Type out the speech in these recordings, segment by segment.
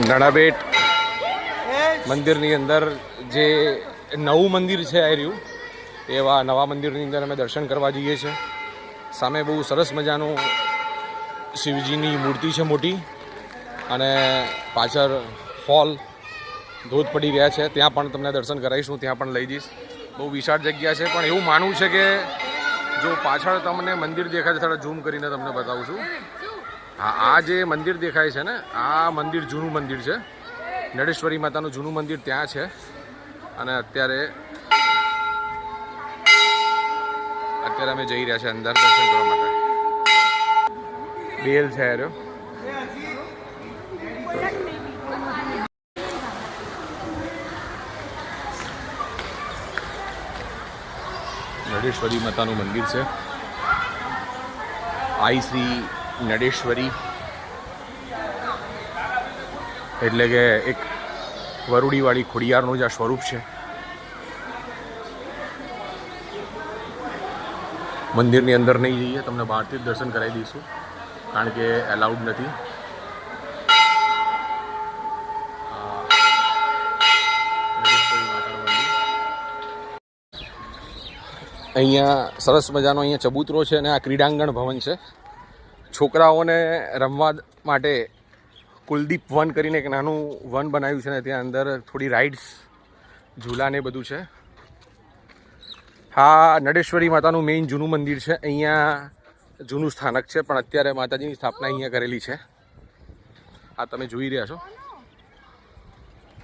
નડાબેટ મંદિરની અંદર જે નવું મંદિર છે આ રહ્યું એવા નવા મંદિરની અંદર અમે દર્શન કરવા જઈએ છીએ. સામે બહુ સરસ મજાનું શિવજીની મૂર્તિ છે મોટી અને પાછળ ફોલ ધોધ પડી રહ્યા છે. ત્યાં પણ તમને દર્શન કરાવીશું ત્યાં પણ લઈ જઈશ. બહુ વિશાળ જગ્યા છે પણ એવું માનવું છે કે જો પાછળ તમને મંદિર દેખાય થોડા ઝૂમ કરીને તમને બતાવું છું. હા, આ જે મંદિર દેખાય છે ને, આ મંદિર જૂનું મંદિર છે. નડેશ્વરી માતાનું જૂનું મંદિર ત્યાં છે. અને અત્યારે અત્યારે અમે જઈ રહ્યા છે અંદર દર્શન કરવા માટે. બેલ છે રહ્યો નડેશ્વરી માતાનું મંદિર છે. આઈ શ્રી નડેશ્વરી. એટલે કે એક વરુડીવાળી ખોડિયારનું જ આ સ્વરૂપ છે. મંદિરની અંદર નહીં જઈએ, તમને બહારથી જ દર્શન કરાવી દઈશું. કારણ કે એલાઉડ નથી. અહીંયા સરસ મજાનો અહીંયા ચબૂતરો છે અને આ ક્રીડાંગણ ભવન છે. છોકરાઓને રમવા માટે કુલદીપ વન કરીને એક નાનું વન બનાવ્યું છે ને ત્યાં અંદર થોડી રાઇડ્સ ઝૂલા ને બધું છે. હા, નડેશ્વરી માતાનું મેઇન જૂનું મંદિર છે. અહીંયા જૂનું સ્થાનક છે, પણ અત્યારે માતાજીની સ્થાપના અહીંયા કરેલી છે. આ તમે જોઈ રહ્યા છો.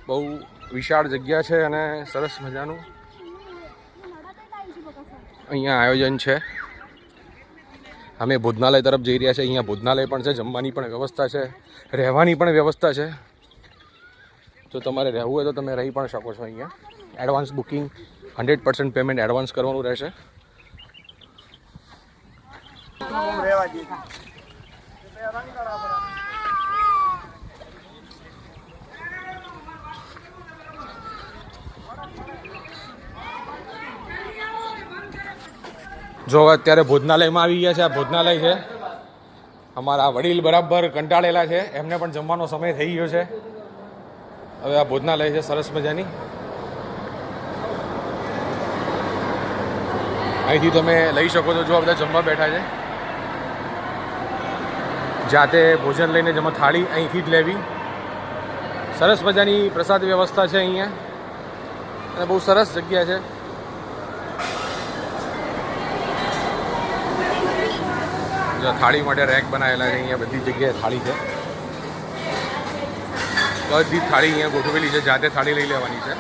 બહુ વિશાળ જગ્યા છે અને સરસ મજાનું અહીંયા આયોજન છે. અમે ભોજનાલય તરફ જઈ રહ્યા છે. અહીંયા ભોજનાલય પણ છે, જમવાની પણ વ્યવસ્થા છે, રહેવાની પણ વ્યવસ્થા છે. જો તમારે રહેવું હોય તો તમે રહી પણ શકો છો અહીંયા. Advance booking hundred percent payment advance કરવાનું રહેશે. જો અત્યારે ભોજનાલયમાં આવી ગયા છે, આ ભોજનાલય છે. અમારા વડીલ બરાબર કંટાળેલા છે. એમને પણ જમવાનો સમય થઈ ગયો છે. હવે આ ભોજનાલય છે, સરસ મજાની. અહીંથી તમે લઈ શકો છો, જો આ બધા જમવા બેઠા છે. જાતે ભોજન લઈને જમા થાળી અહીંથી જ લેવી. સરસ મજાની પ્રસાદ વ્યવસ્થા છે અહીંયા. અને બહુ સરસ જગ્યા છે. થાળી માટે રેક બનાવેલા છે, અહીંયા બધી જગ્યાએ થાળી છે. બધી થાળી અહીંયા ગોઠવેલી છે, જાતે થાળી લઈ લેવાની છે.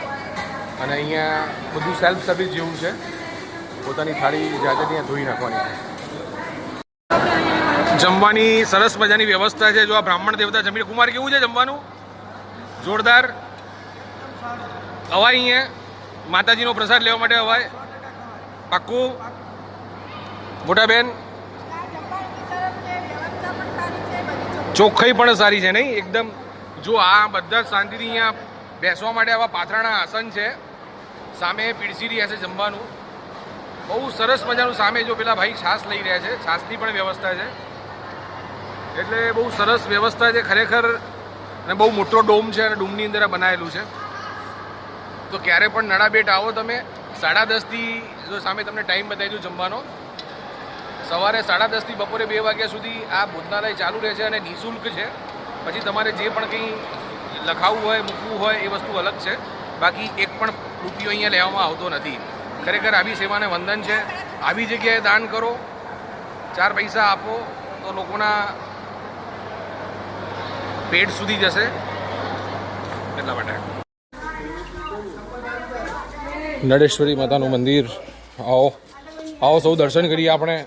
અને અહીંયા બધું સેલ્ફ સર્વિસ જેવું છે. પોતાની થાળી જાતે ત્યાં ધોઈ નાખવાની છે. જમવાની સરસ મજાની વ્યવસ્થા છે. જો આ બ્રાહ્મણ દેવતા જમીન, કુમાર કેવું છે જમવાનું? જોરદાર. અવાય અહીંયા. માતાજીનો પ્રસાદ લેવા માટે અવાય. પાક્કું. મોટા બેન ચોખ્ખાઈ પણ સારી છે નહીં? એકદમ, જો આ બધા જ શાંતિથી અહીંયા બેસવા માટે આવા પાથરાના આસન છે. સામે પીડસી રહ્યા છે જમવાનું. બહુ સરસ મજાનું સામે જો પેલા ભાઈ છાસ લઈ રહ્યા છે. છાસની પણ વ્યવસ્થા છે. એટલે બહુ સરસ વ્યવસ્થા છે ખરેખર. અને બહુ મોટો ડોમ છે અને ડોમની અંદર બનાવેલું છે. તો ક્યારે પણ નડાબેટ આવો તમે. સાડા દસથી જો સામે તમને ટાઈમ બતાવી દઉં જમવાનો. સવારે સાડા દસથી બપોરે બે વાગ્યા સુધી આ ભોજનાલય ચાલુ રહે છે અને નિઃશુલ્ક છે. પછી તમારે જે પણ કંઈ લખાવવું હોય, મૂકવું હોય એ વસ્તુ અલગ છે. બાકી એક પણ રૂપિયો અહીંયા લેવામાં આવતો નથી. ખરેખર આવી સેવાને વંદન છે. આવી જગ્યાએ દાન કરો. ચાર પૈસા આપો તો લોકોના પેટ સુધી જશે. એટલા માટે. નડેશ્વરી માતાનું મંદિર. આવો. આવો સૌ દર્શન કરીએ આપણે.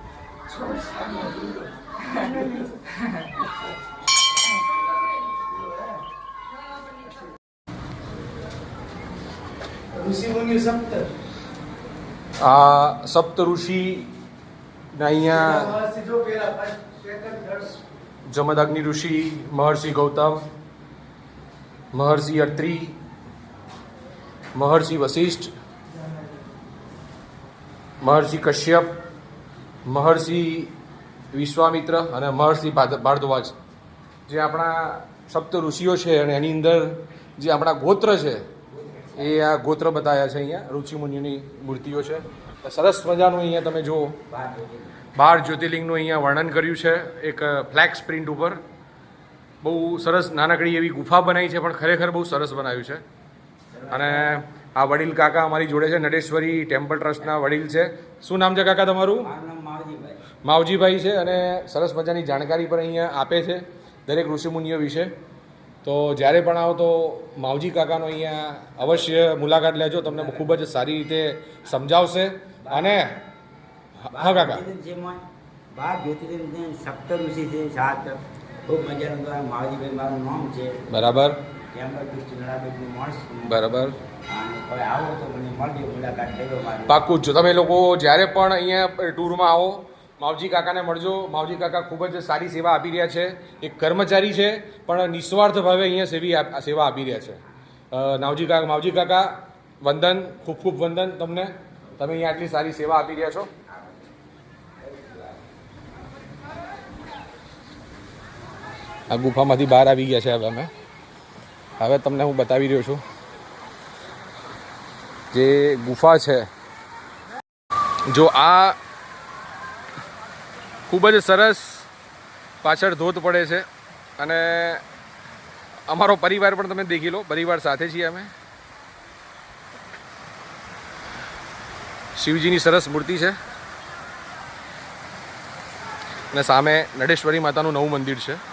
આ સપ્ત ઋષિ ના અહીંયા જમદાગ્નિ ઋષિ મહર્ષિ ગૌતમ મહર્ષિ અત્રી મહર્ષિ વશિષ્ઠ મહર્ષિ કશ્યપ મહર્ષિ વિશ્વામિત્ર અને મહર્ષિ ભારદ્વાજ જે આપણા સપ્ત ઋષિઓ છે અને એની અંદર જે આપણા ગોત્ર છે, એ આ ગોત્ર બતાવ્યા છે અહીંયા ઋષિમુનિની મૂર્તિઓ છે. સરસ મજાનું અહીંયા તમે જુઓ. બાર જ્યોતિર્લિંગનું અહીંયા વર્ણન કર્યું છે, એક ફ્લેક્સ પ્રિન્ટ ઉપર. બહુ સરસ નાનકડી એવી ગુફા બનાવી છે, પણ ખરેખર બહુ સરસ બનાવ્યું છે. અને આ વડીલ કાકા અમારી જોડે છે, નડેશ્વરી ટેમ્પલ ટ્રસ્ટના વડીલ છે. શું નામ છે કાકા તમારું? માવજીભાઈ છે અને સરસ મજાની જાણકારી પણ અહીંયા આપે છે દરેક ઋષિમુનિઓ વિશે. તો જ્યારે પણ આવો તો માવજી કાકાનો અહીંયા અવશ્ય મુલાકાત લેજો તમને ખૂબ જ સારી રીતે સમજાવશે. અને હા કાકા. બાર જ્યોતિર્લિંગ છે સપ્ત ઋષિ છે સાત ખૂબ મજાનું ગામ માવજીભાઈ મારું નામ છે. બરાબર. બરાબર. પાક્કું જો. તમે લોકો જ્યારે પણ અહીંયા ટૂરમાં આવો માવજી કાકાને મળજો. માવજી કાકા ખૂબ જ સારી સેવા આપી રહ્યા છે. એક કર્મચારી છે, પણ નિસ્વાર્થ ભાવે અહીંયા સેવી સેવા આપી રહ્યા છે. નાવજી કાકા, માવજી કાકા, વંદન, ખૂબ ખૂબ વંદન તમને. તમે અહીંયા આટલી સારી સેવા આપી રહ્યા છો. આ ગુફામાંથી બહાર આવી ગયા છે હવે અમે. હવે તમને હું બતાવી રહ્યો છું. જે ગુફા છે, જો આ ખૂબ જ સરસ પાછળ ધોધ પડે છે અને અમારો પરિવાર પણ તમે દેખી લો, પરિવાર સાથે છીએ અમે. શિવજીની સરસ મૂર્તિ છે. અને સામે નડેશ્વરી માતાનું નવું મંદિર છે.